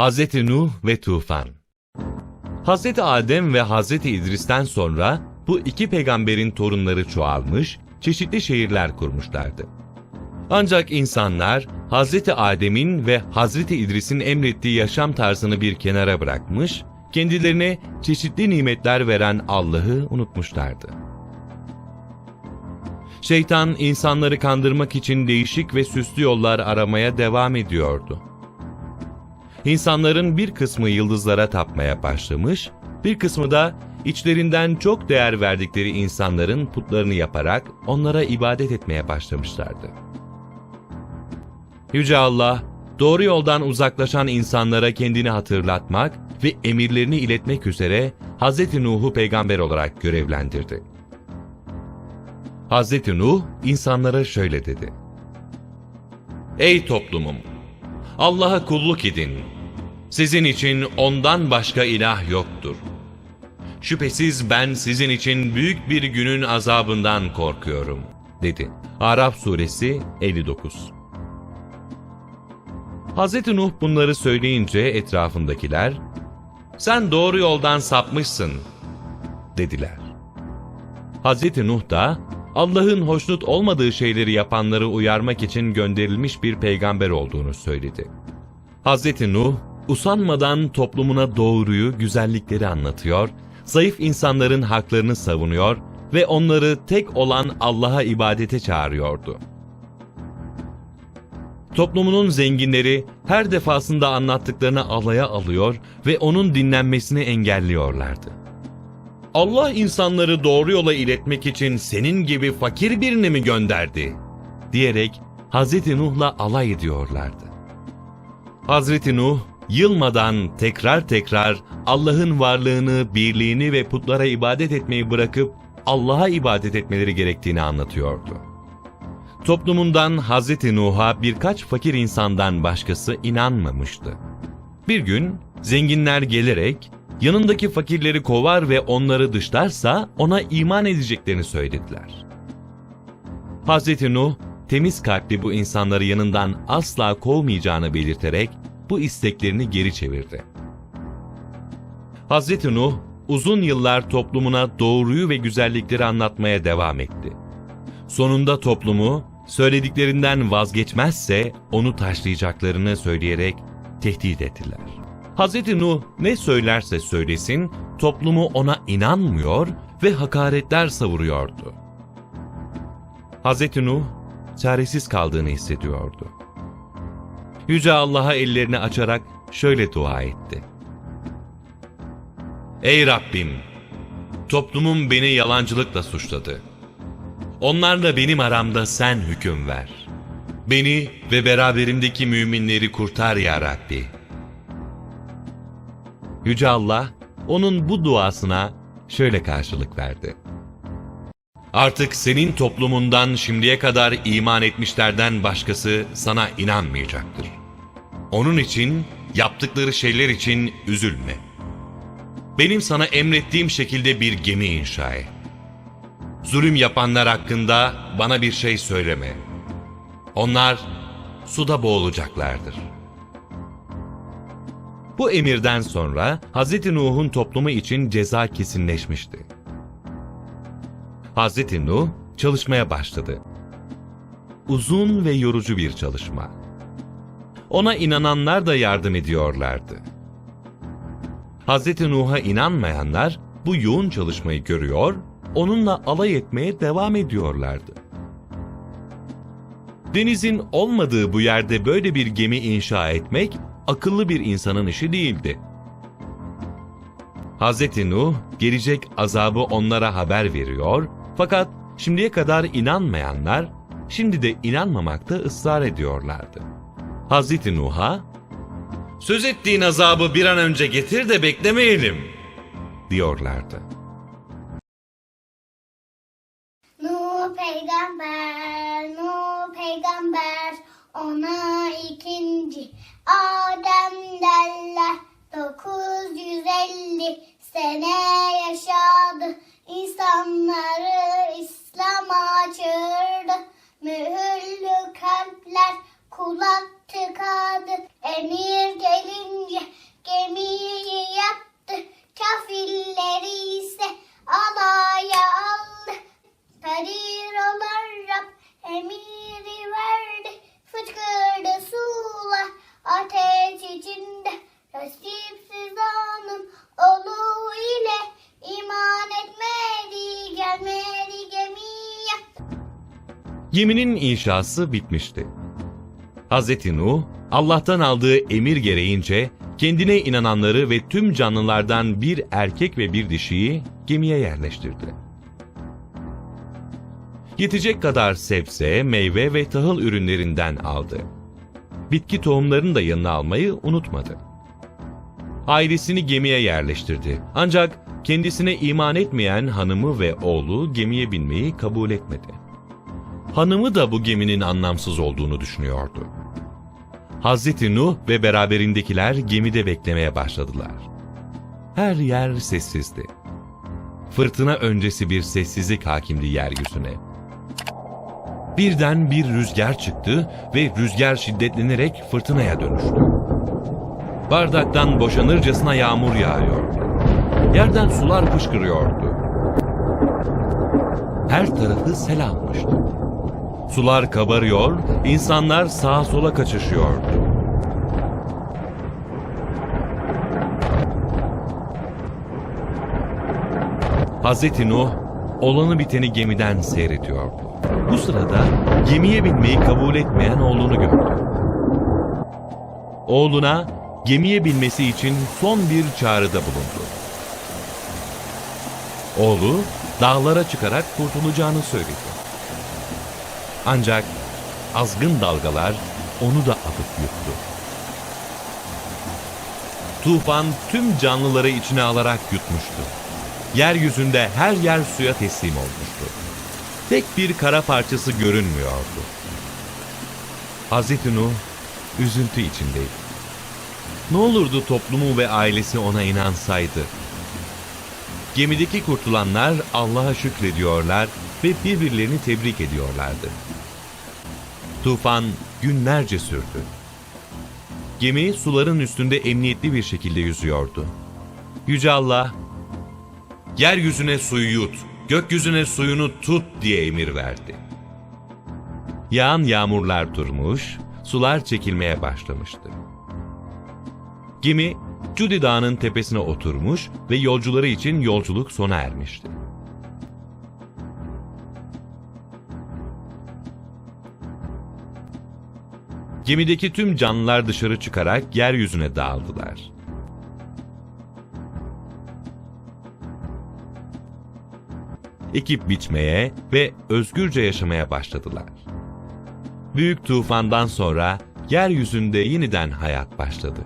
Hazreti Nuh ve Tufan Hazreti Adem ve Hazreti İdris'ten sonra bu iki peygamberin torunları çoğalmış, çeşitli şehirler kurmuşlardı. Ancak insanlar Hazreti Adem'in ve Hazreti İdris'in emrettiği yaşam tarzını bir kenara bırakmış, kendilerine çeşitli nimetler veren Allah'ı unutmuşlardı. Şeytan insanları kandırmak için değişik ve süslü yollar aramaya devam ediyordu. İnsanların bir kısmı yıldızlara tapmaya başlamış, bir kısmı da içlerinden çok değer verdikleri insanların putlarını yaparak onlara ibadet etmeye başlamışlardı. Yüce Allah, doğru yoldan uzaklaşan insanlara kendini hatırlatmak ve emirlerini iletmek üzere Hz. Nuh'u peygamber olarak görevlendirdi. Hz. Nuh insanlara şöyle dedi. Ey toplumum! Allah'a kulluk edin. Sizin için ondan başka ilah yoktur. Şüphesiz ben sizin için büyük bir günün azabından korkuyorum, dedi. Araf suresi 59 Hz. Nuh bunları söyleyince etrafındakiler, sen doğru yoldan sapmışsın, dediler. Hz. Nuh da Allah'ın hoşnut olmadığı şeyleri yapanları uyarmak için gönderilmiş bir peygamber olduğunu söyledi. Hz. Nuh, usanmadan toplumuna doğruyu, güzellikleri anlatıyor, zayıf insanların haklarını savunuyor ve onları tek olan Allah'a ibadete çağırıyordu. Toplumunun zenginleri her defasında anlattıklarını alaya alıyor ve onun dinlenmesini engelliyorlardı. Allah insanları doğru yola iletmek için senin gibi fakir birini mi gönderdi? diyerek Hz. Nuh'la alay ediyorlardı. Hazreti Nuh, yılmadan tekrar tekrar Allah'ın varlığını, birliğini ve putlara ibadet etmeyi bırakıp Allah'a ibadet etmeleri gerektiğini anlatıyordu. Toplumundan Hazreti Nuh'a birkaç fakir insandan başkası inanmamıştı. Bir gün zenginler gelerek yanındaki fakirleri kovar ve onları dışlarsa ona iman edeceklerini söylediler. Hazreti Nuh, temiz kalpli bu insanları yanından asla kovmayacağını belirterek bu isteklerini geri çevirdi. Hazreti Nuh, uzun yıllar toplumuna doğruyu ve güzellikleri anlatmaya devam etti. Sonunda toplumu, söylediklerinden vazgeçmezse onu taşlayacaklarını söyleyerek tehdit ettiler. Hz. Nuh ne söylerse söylesin, toplumu ona inanmıyor ve hakaretler savuruyordu. Hz. Nuh, çaresiz kaldığını hissediyordu. Yüce Allah'a ellerini açarak şöyle dua etti. Ey Rabbim! Toplumum beni yalancılıkla suçladı. Onlarla benim aramda sen hüküm ver. Beni ve beraberimdeki müminleri kurtar ya Rabbi. Yüce Allah, onun bu duasına şöyle karşılık verdi. Artık senin toplumundan şimdiye kadar iman etmişlerden başkası sana inanmayacaktır. Onun için, yaptıkları şeyler için üzülme. Benim sana emrettiğim şekilde bir gemi inşa et. Zulüm yapanlar hakkında bana bir şey söyleme. Onlar suda boğulacaklardır. Bu emirden sonra Hz. Nuh'un toplumu için ceza kesinleşmişti. Hz. Nuh çalışmaya başladı. Uzun ve yorucu bir çalışma. Ona inananlar da yardım ediyorlardı. Hz. Nuh'a inanmayanlar bu yoğun çalışmayı görüyor, onunla alay etmeye devam ediyorlardı. Denizin olmadığı bu yerde böyle bir gemi inşa etmek akıllı bir insanın işi değildi. Hz. Nuh gelecek azabı onlara haber veriyor fakat şimdiye kadar inanmayanlar şimdi de inanmamakta ısrar ediyorlardı. Hz. Nuh'a söz ettiğin azabı bir an önce getir de beklemeyelim diyorlardı. Nuh peygamber, Nuh peygamber, ona ikinci Adem derler. 950 sene yaşadı, insanları İslam'a çağırdı. Mühürlü kalpler kulak tıkadı, Geminin inşası bitmişti. Hz. Nuh, Allah'tan aldığı emir gereğince kendine inananları ve tüm canlılardan bir erkek ve bir dişiyi gemiye yerleştirdi. Yetecek kadar sebze, meyve ve tahıl ürünlerinden aldı. Bitki tohumlarını da yanına almayı unutmadı. Ailesini gemiye yerleştirdi. Ancak kendisine iman etmeyen hanımı ve oğlu gemiye binmeyi kabul etmedi. Hanımı da bu geminin anlamsız olduğunu düşünüyordu. Hazreti Nuh ve beraberindekiler gemide beklemeye başladılar. Her yer sessizdi. Fırtına öncesi bir sessizlik hakimdi yeryüzüne. Birden bir rüzgar çıktı ve rüzgar şiddetlenerek fırtınaya dönüştü. Bardaktan boşanırcasına yağmur yağıyordu. Yerden sular fışkırıyordu. Her tarafı sel almıştı. Sular kabarıyor, insanlar sağa sola kaçışıyordu. Hazreti Nuh, olanı biteni gemiden seyrediyordu. Bu sırada gemiye binmeyi kabul etmeyen oğlunu gördü. Oğluna gemiye binmesi için son bir çağrıda bulundu. Oğlu dağlara çıkarak kurtulacağını söyledi. Ancak azgın dalgalar onu da atıp yuttu. Tufan tüm canlıları içine alarak yutmuştu. Yeryüzünde her yer suya teslim olmuştu. Tek bir kara parçası görünmüyordu. Hazreti Nuh üzüntü içindeydi. Ne olurdu toplumu ve ailesi ona inansaydı? Gemideki kurtulanlar Allah'a şükrediyorlar ve birbirlerini tebrik ediyorlardı. Tufan günlerce sürdü. Gemi suların üstünde emniyetli bir şekilde yüzüyordu. Yüce Allah, yeryüzüne suyu yut, gökyüzüne suyunu tut diye emir verdi. Yağan yağmurlar durmuş, sular çekilmeye başlamıştı. Gemi, Cudi Dağı'nın tepesine oturmuş ve yolcuları için yolculuk sona ermişti. Gemideki tüm canlılar dışarı çıkarak yeryüzüne dağıldılar. Ekip biçmeye ve özgürce yaşamaya başladılar. Büyük tufandan sonra yeryüzünde yeniden hayat başladı.